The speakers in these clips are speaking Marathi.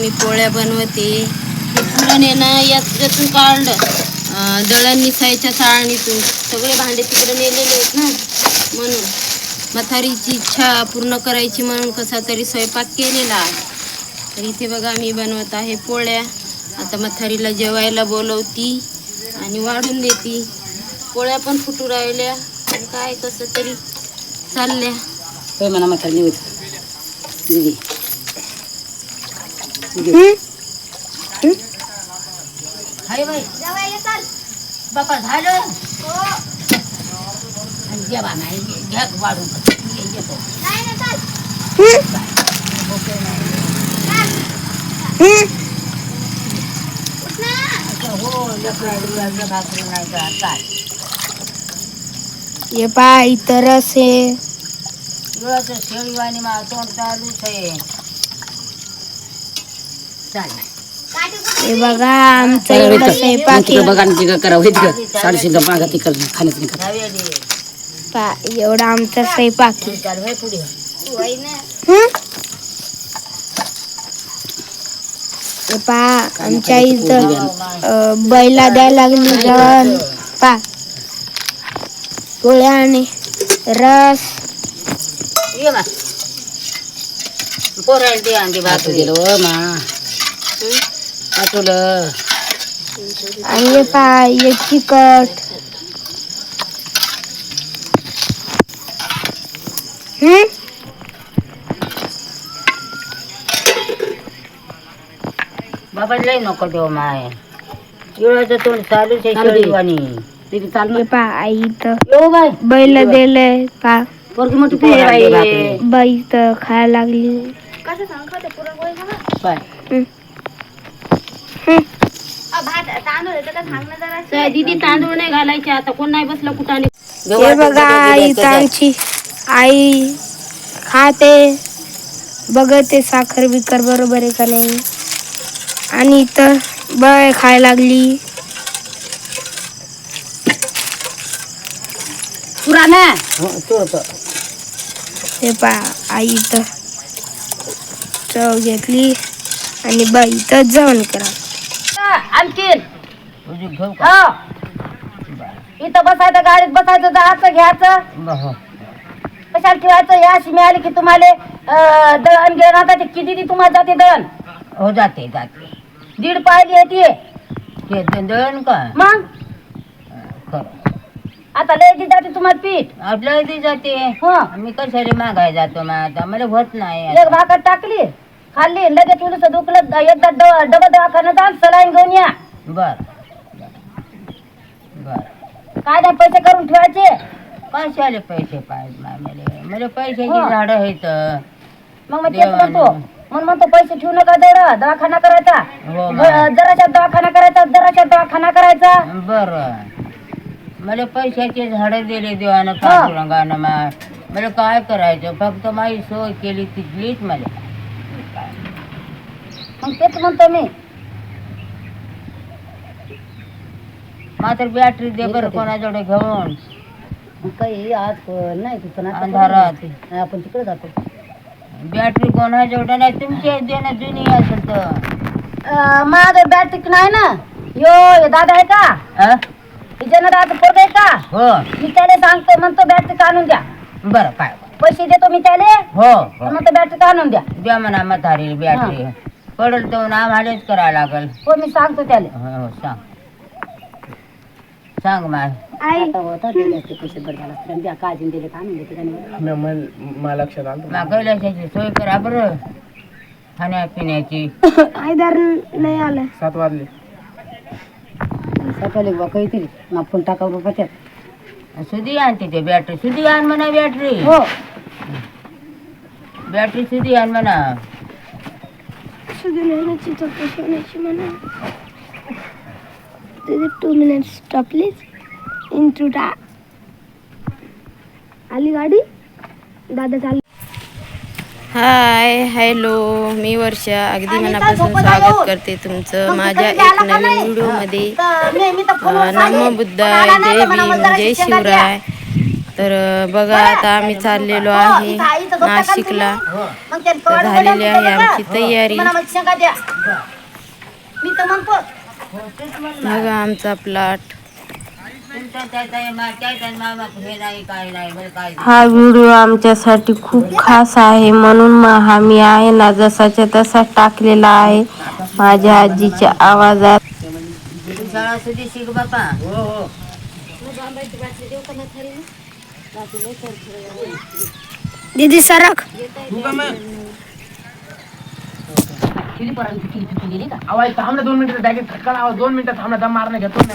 मी पोळ्या बनवते. पुरण आहे ना याच्यातून काढलं. दळण निसायच्या चाळणीतून. सगळे भांडे तिकडे नेलेले आहेत ना. म्हणून मथारीची इच्छा पूर्ण करायची म्हणून कसा तरी स्वयंपाक केलेला आहे. तर इथे बघा मी बनवत आहे पोळ्या. आता मथारीला जेवायला बोलवती आणि वाढून देती. पोळ्या पण फुटू राहिल्या. काय कसं तरी चालल्या. म्हातारी निवड दिदी. हाय बाई. बापा झालं. आणि जेवा नाही घ्या वाढून. ये- येतो. हो नाही का काय हे तोंड चालूच आहे. चाल हे बघा आमचं स्वयंपाक आहे. बघा तिकडं करा साडेशे मागा तिकडं खाण्यात नाही पा एवढा आमचा स्वयंपाक आहे. चालू आहे पुढे. हं? हे पा आमच्या इथं अं, बैला द्यायला लागली जेवण. पा. पोळ्या आणि रस. मा दे अंडी भाकरी दिलं मा पाठवलं आणि हे पा हे चिकट हं? बाबा लय नको देऊ माय डोळ्याचं तोंड चालूच आहे शेळीवाणी तिथे चाल हे पा आई बाय बैल दिले पा पोरगी मोठी. बाई तर खायला लागली. बाय. हं. तर दीदी तांदूळ नाही घालायचे आता कोण नाही बसलं कुठाने हे बघा आमची आई खाते. बघते साखर बिकर बरोबर आहे का नाही. आणि इथं बळ खायला लागली. पुराणा हो तो तो हे पा आई इथं चव घेतली आणि बाई इथं जेवण करा. आणखीन. हो. इथं बसायचं गाडीत बसायचं जायचं घ्यायचं. कशाला ठेवायचं? या अशी मिळाली की तुम्हाला दळण घेऊन आता ते किती ती तुम्हाला जाते दळण? हो जाते जाते. दीड पाहिली आहे ती दळण का? मग? आता लय दी जाते तुम्हाला पीठ. आपल्या दी जाते. हो. मी कशाला मागाय जातो मग आता? मला होत नाही एक भाकर टाकली खाल्ली लगेच थोडस दुखलं एकदा ड- डबल दवाखान्यात जा सलाईन घेऊन या. बर. बर. काय नाही पैसे करून ठेवायचे. कशाले पैसे पाहिजे मला मला पैशाची झाड आहेत. मग मग तेच म्हणतो. म्हणून म्हणतो पैसे ठेवू नका जड दवाखाना करायचा. ब- जराशा दवाखाना करायचा जराशा दवाखाना करायचा. बर. मला पैशाचे झाड दिले देवानं पांडुरंगानं मा मला काय करायचं? फक्त माझी सोय केली तिथलीच मला. मग तेच म्हणतो मी. मात्र बॅटरी दे बरं कोणाजवळ घेऊन. काही आज नाही तिथं अंधारात आपण तिकडे जातो. बॅटरी कोणाजवळ नाही तुमच्या देणं जुनी असेल तर. माझं बॅटरी नाही ना. यो दादा आहे का? हिच्यानं दादा पोरग आहे का? हो. मी त्याला सांगतो म्हणतो बॅटरी आणून द्या. बरं काय? पैसे देतो मी त्याला. हो म्हणतो बॅटरी आणून द्या. द्या म्हणा म्हातारी बॅटरी. पडल तो आम्हालाच करायला लागल. हो मी सांगतो त्याला. हो सांग. सांग माय. आई. मला लक्षात आलं कैलाशाची सोय करा बरं. खाण्यापिण्याची. आई दर नाही आलं. सात वाजले. सकाळी बा काहीतरी मग फोन टाका त्यात. सुधी आणते ते बॅटरी. सुधी आण म्हणा बॅटरी. हो. बॅटरी सुधी आण म्हणा. सुगंधाची चौकशी होण्याची म्हणा. Two minutes stop please in two टा. आली गाडी? दादा चालली. हाय हॅलो मी वर्षा. अगदी मनापासून स्वागत करते तुमचं. माझ्या एक नवीन व्हिडिओमध्ये. नमो बुद्धाय जय भीम जय शिवराय. तर बघा आता आम्ही चाललेलो आहे नाशिकला. झालेली आहे आमची तयारी. तर म्हणतो. बघा आमचा प्लॉट हा व्हिडिओ आमच्यासाठी खूप खास आहे. म्हणून मग हा मी आहे ना जसाच्या तसा टाकलेला आहे. माझ्या आजीच्या आवाजात. दीदी सरक आवाज थांब ना दोन मिनिटं डायरेक्ट ठटका आवाज दोन मिनिटं थांब ना दम मारणं घेतो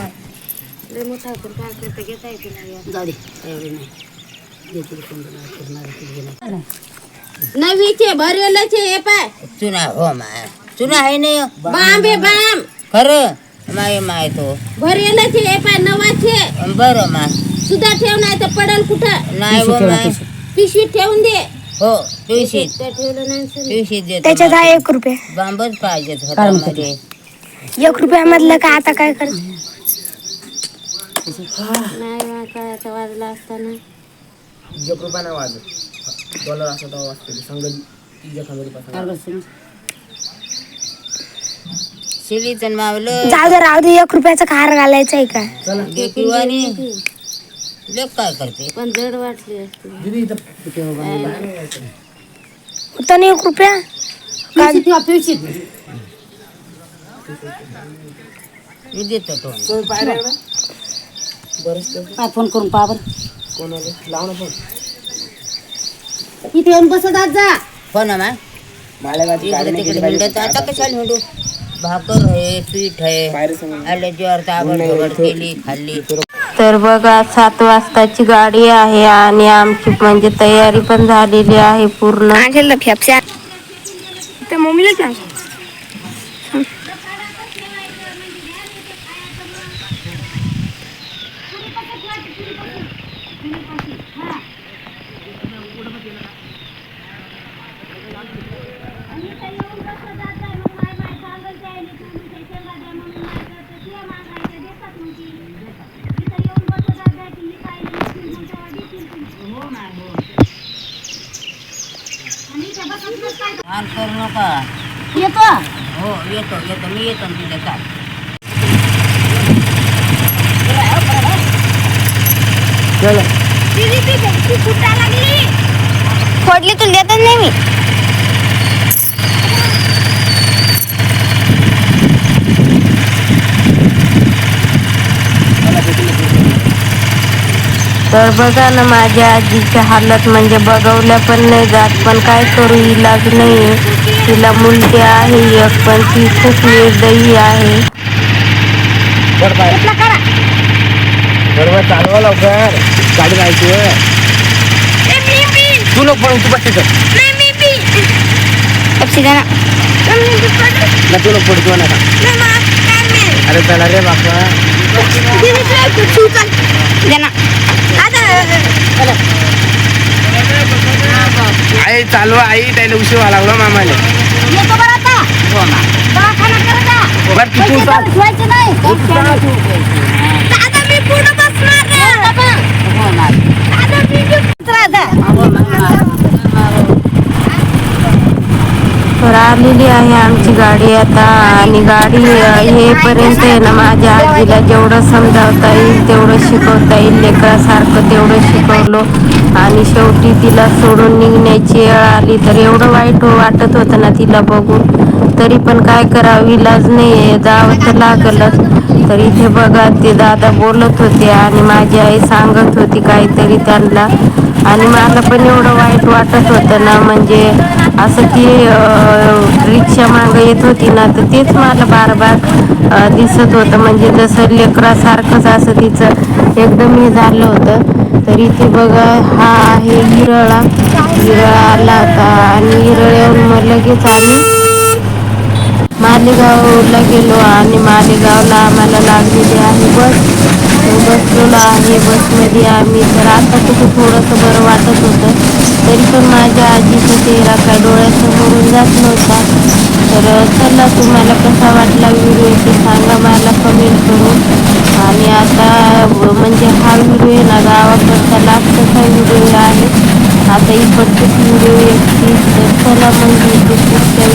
नवीचे भरेलचे हे पाय. चुना हो माय चुना आहे नाही. बाम हे बाम खरं माय माय तो. भरेलचे हे पाय नवाचे. बरं माय सुद्धा ठेव नाही तर पडल कुठं? नाही हो माय पिशवीत ठेवून दे. हो तुळशीत त्या ठेवलं नाही. तुळशीत देतो त्याच्यात आहे एक रुपये. बांबच पाहिजे एक रुपयामधलं काय आता काय कर नाही आता वाजला असताना. एक रुपया नाही वाजत डॉलर असं तेव्हा वाजते. सांगत तिच्या खांद्यावर शिलीचं मावलं. जाऊ दे राहू दे एक रुपयाचा खार घालायचा आहे का? काय करते? पण जड वाटली असती. दिदी इथं होता नाही एक रुपया? काय मी देतो तो. फोन करून लाव ना फोन. इथे येऊन बसत आज जा. हो ना माय मालेगावची इकडे तिकडे हिंडत आता कशाला हिंडू भाकर आहे पीठ केली खाल्ली. तर बघा सात वाजताची गाडी आहे आणि आमची म्हणजे तयारी पण झालेली आहे पूर्ण. मम्मीलाच ना घाण करू नका येतो हो येतो येतो मी येतो ना तिथे काय फोडली तुला देतच नाही मी. तर बघा ना माझ्या आजीची हालत म्हणजे बघवल्या पण नाही जात. पण काय करू इलाज नाही. तिला मुलगी आहे एक पण ती खूप निर्दयी आहे. बरोबर चालवा लवकर. गाडी जायची तू नको पडून तू बस तिथं पेप्सी द्या ना. ना तू नको पडतो नका अरे चला रे बापा. आई चालवा आई त्याला उशीर व्हायला लागला मामाले. येतो बरं आता. हो ना. दवाखाना करत जा. बरं तू तू चाल ठेवायचे नाही दादा मी पुढे बसणार हो ना. अहो, तर आलेली आहे आमची गाडी आता आणि गाडी येईपर्यंत आहे ना माझ्या आजीला जेवढं समजावता येईल तेवढं शिकवता येईल. लेकरासारखं तेवढं शिकवलो. आणि शेवटी तिला सोडून निघण्याची वेळ आली तर एवढं वाईट वाटत होतं ना तिला बघून. तरी पण काय करावं इलाज नाही आहे जावं तर लागलच. तर इथे बघा ते दादा बोलत होते आणि माझी आई सांगत होती काहीतरी त्यांना. आणि मला पण एवढं वाईट वाटत होतं ना म्हणजे असं ती रिक्षा मागं येत होती ना तर तेच मला बार बार दिसत होतं. म्हणजे जसं लेकरासारखंच असं तिचं एकदम हे झालं होतं. तर इथे बघा हा आहे हिरळा. हिरळा आला होता आणि हिरळ येऊन मग लगेच आम्ही मालेगावला गेलो आणि मालेगावला आम्हाला लागलेली आहे बस. बसलेलो आहे. बसमध्ये आम्ही तर आता कुठं थोडंसं बरं वाटत होतं. तरी पण माझ्या आजीचा चेहरा काय डोळ्यासमोरून जात नव्हता. तर चला तुम्हाला कसा वाटला व्हिडिओ ते सांगा मला कमेंट करून. आणि आता म्हणजे हा व्हिडिओ आहे ना गावाकडचा लास्टचा व्हिडिओ आहे. आता इकडचेच व्हिडिओ येतील तर चला म्हणजे पुढच्या